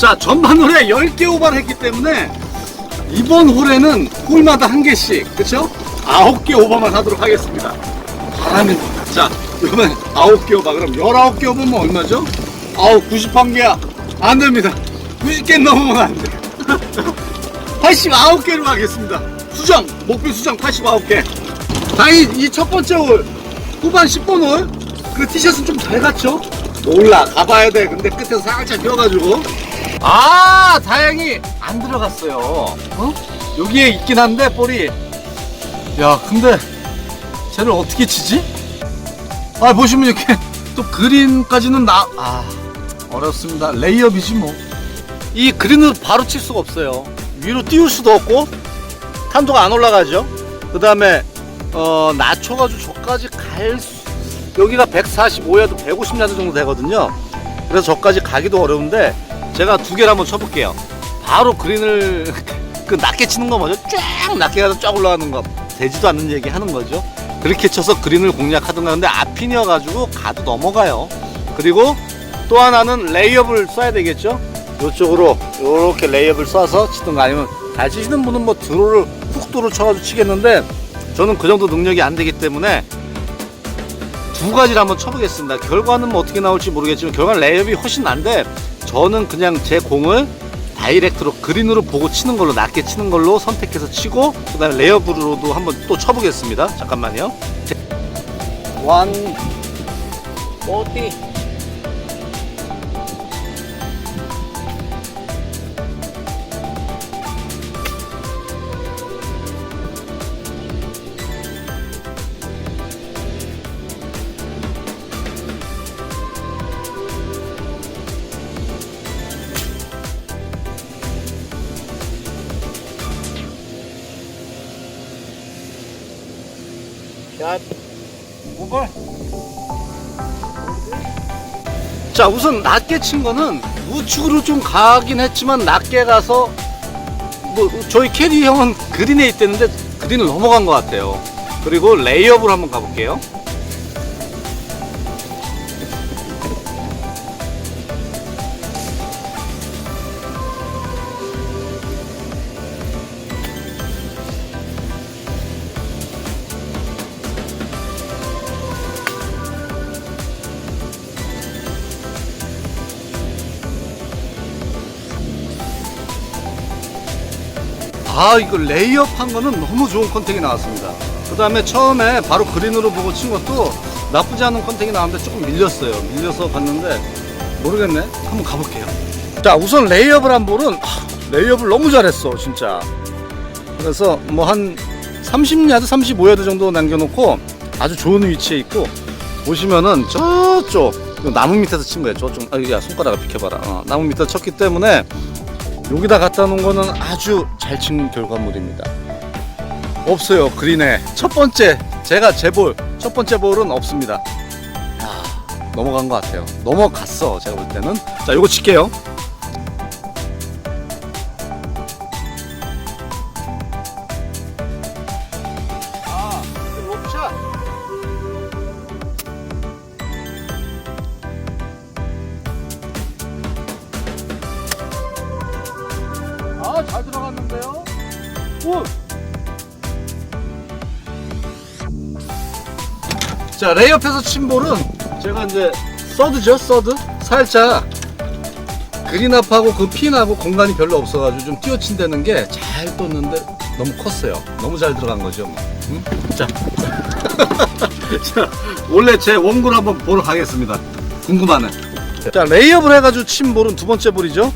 자, 전반 홀에 10개 오버를 했기 때문에 이번 홀에는 홀마다 한 개씩, 그쵸? 9개 오버만 하도록 하겠습니다. 바라면, 자, 이번엔 9개 오버. 그럼 19개 오버면 얼마죠? 아우, 91개야. 안 됩니다. 90개 넘으면 안 돼. 89개로 가겠습니다. 수정, 목표 수정 89개. 다행히 이 첫 번째 홀, 후반 10번 홀, 그 티셔츠는 좀 잘 갔죠? 몰라, 가봐야 돼. 근데 끝에서 살짝 휘어가지고. 아, 다행히 안 들어갔어요. 어? 여기에 있긴 한데, 볼이. 야, 근데, 쟤를 어떻게 치지? 아, 보시면 이렇게 또 그린까지는 나, 아, 어렵습니다. 레이업이지 뭐. 이 그린을 바로 칠 수가 없어요. 위로 띄울 수도 없고, 탄도가 안 올라가죠. 그 다음에, 어, 낮춰가지고 저까지 갈 수, 여기가 145야드, 150야드 정도 되거든요. 그래서 저까지 가기도 어려운데, 제가 두 개를 한번 쳐볼게요. 바로 그린을, 그 낮게 치는 거 뭐죠? 쫙 낮게 가서 쫙 올라가는 거. 되지도 않는 얘기 하는 거죠. 그렇게 쳐서 그린을 공략하던가 근데 앞핀이어 가지고 가도 넘어가요. 그리고 또 하나는 레이업을 써야 되겠죠. 이쪽으로 이렇게 레이업을 쏴서 치든가 아니면 잘 치시는 분은 뭐 드로를 훅 도로 쳐가지고 치겠는데 저는 그 정도 능력이 안 되기 때문에 두 가지를 한번 쳐보겠습니다. 결과는 뭐 어떻게 나올지 모르겠지만 결과는 레이업이 훨씬 난데 저는 그냥 제 공을 다이렉트로 그린으로 보고 치는 걸로 낮게 치는 걸로 선택해서 치고 그다음에 레이업으로도 한번 또 쳐보겠습니다. 잠깐만요. 원 포티 샷. 오버 자 우선 낮게 친 거는 우측으로 좀 가긴 했지만 낮게 가서 뭐 저희 캐리 형은 그린에 있댔는데 그린을 넘어간 것 같아요. 그리고 레이업을 한번 가볼게요 아 이거 레이업 한 거는 너무 좋은 컨택이 나왔습니다. 그 다음에 처음에 바로 그린으로 보고 친 것도 나쁘지 않은 컨택이 나왔는데 조금 밀렸어요. 밀려서 갔는데 모르겠네. 한번 가볼게요. 자 우선 레이업을 한 볼은 아, 레이업을 너무 잘했어 진짜. 그래서 뭐 한 30야드 35야드 정도 남겨놓고 아주 좋은 위치에 있고 보시면은 저쪽 나무 밑에서 친 거예요. 저쪽 아, 야 손가락을 비켜봐라. 어, 나무 밑에서 쳤기 때문에 여기다 갖다 놓은 거는 아주 잘 친 결과물입니다. 없어요 그린에 첫 번째 제가 제볼 첫 번째 볼은 없습니다. 야, 넘어간 것 같아요. 넘어갔어 제가 볼 때는 자 요거 칠게요. 자, 레이업에서 친 볼은 제가 이제 서드죠, 서드? 살짝 그린 앞하고 그 핀하고 공간이 별로 없어가지고 좀 띄워친다는 게 잘 떴는데 너무 컸어요. 너무 잘 들어간 거죠. 뭐. 응? 자. 자, 원래 제 원고를 한번 보러 가겠습니다. 궁금하네. 자, 레이업을 해가지고 친 볼은 두 번째 볼이죠.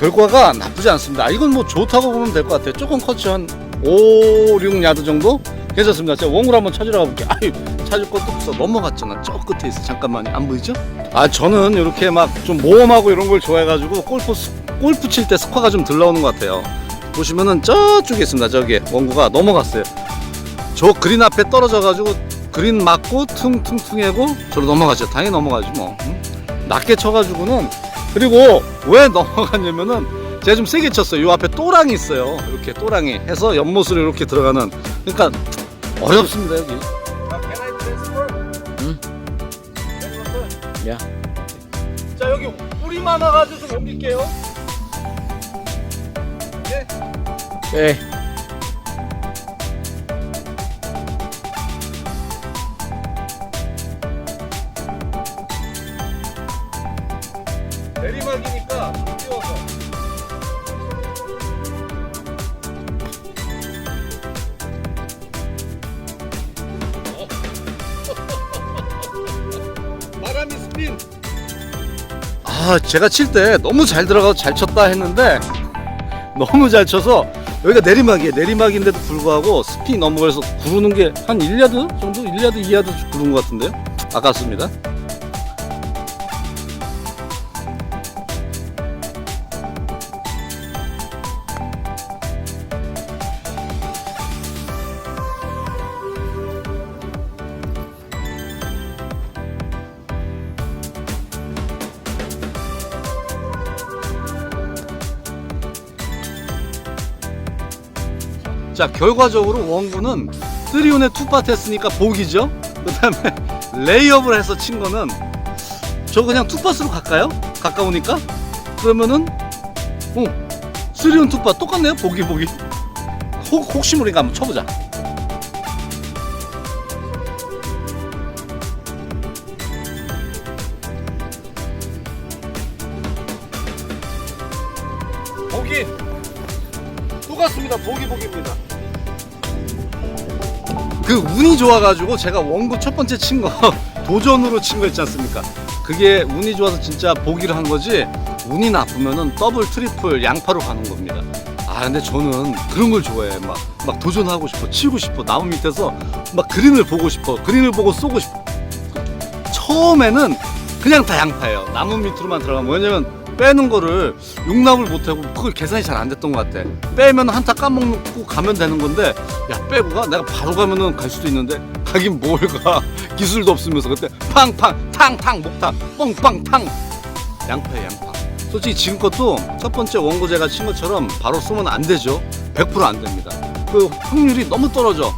결과가 나쁘지 않습니다. 이건 뭐 좋다고 보면 될 것 같아요. 조금 컸죠. 한 5, 6야드 정도? 괜찮습니다. 제가 웡을 한번 찾으러 가볼게요. 아유, 찾을 것도 없어. 넘어갔잖아. 저 끝에 있어. 잠깐만요. 안 보이죠? 아, 저는 이렇게 막 좀 모험하고 이런 걸 좋아해가지고 골프, 스- 골프 칠 때 스코어가 좀덜 나오는 것 같아요. 보시면은 저쪽에 있습니다. 저기 원구가 넘어갔어요. 저 그린 앞에 떨어져가지고 그린 맞고 퉁퉁퉁해고 저로 넘어가죠. 당연히 넘어가지 뭐. 응? 낮게 쳐가지고는 그리고 왜 넘어갔냐면은 제가 좀 세게 쳤어요. 요 앞에 또랑이 있어요. 이렇게 또랑이 해서 연못으로 이렇게 들어가는. 그러니까 어렵습니다 여기. 야. 자 여기 뿌리 많아가지고 좀 옮길게요. 예. 네. 스핀. 아, 제가 칠 때 너무 잘 들어가서 잘 쳤다 했는데 너무 잘 쳐서 여기가 내리막이에요. 내리막인데도 불구하고 너무 그래서 구르는 게 한 1야드 정도? 1야드, 2야드 구른 것 같은데요? 아깝습니다. 자 결과적으로 원구는 3온에 투팟 했으니까 복이죠 그 다음에 레이업을 해서 친 거는 저 그냥 투팟으로 갈까요? 가까우니까 그러면은 어 3온 투팟 똑같네요 보기 보기 혹, 혹시 모르니까 한번 쳐보자 보기 똑같습니다. 보기 보기입니다. 그 운이 좋아가지고 제가 원구 첫 번째 친 거 도전으로 친 거 있지 않습니까? 그게 운이 좋아서 진짜 보기를 한 거지 운이 나쁘면은 더블 트리플 양파로 가는 겁니다. 아 근데 저는 그런 걸 좋아해. 막, 막 도전하고 싶어, 치고 싶어, 나무 밑에서 막 그린을 보고 싶어, 그린을 보고 쏘고 싶어. 처음에는 그냥 다 양파예요. 나무 밑으로만 들어가면 왜냐면 빼는 거를 용납을 못하고 그걸 계산이 잘 안 됐던 것 같아. 빼면 한타 까먹고 가면 되는 건데 야 빼고 가 내가 바로 가면은 갈 수도 있는데 가긴 뭘 가. 기술도 없으면서 그때 팡팡 탕탕 목탕 뻥빵 탕 양파에 양파. 솔직히 지금 것도 첫 번째 원고 제가 친 것처럼 바로 쏘면 안 되죠. 100%안 됩니다. 그 확률이 너무 떨어져.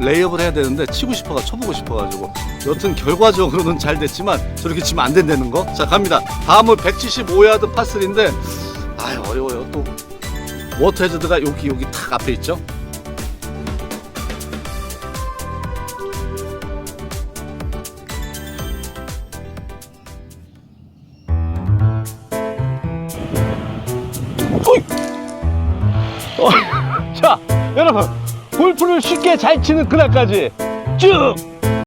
레이업을 해야 되는데 치고 싶어가 쳐보고 싶어가지고 여튼 결과적으로는 잘 됐지만 저렇게 치면 안 된다는 거. 자 갑니다. 다음은 175야드 파슬인데 아 어려워요 또 워터 헤즈드가 여기 여기 탁 앞에 있죠. 자 여러분 쉽게 잘 치는 그날까지 쭉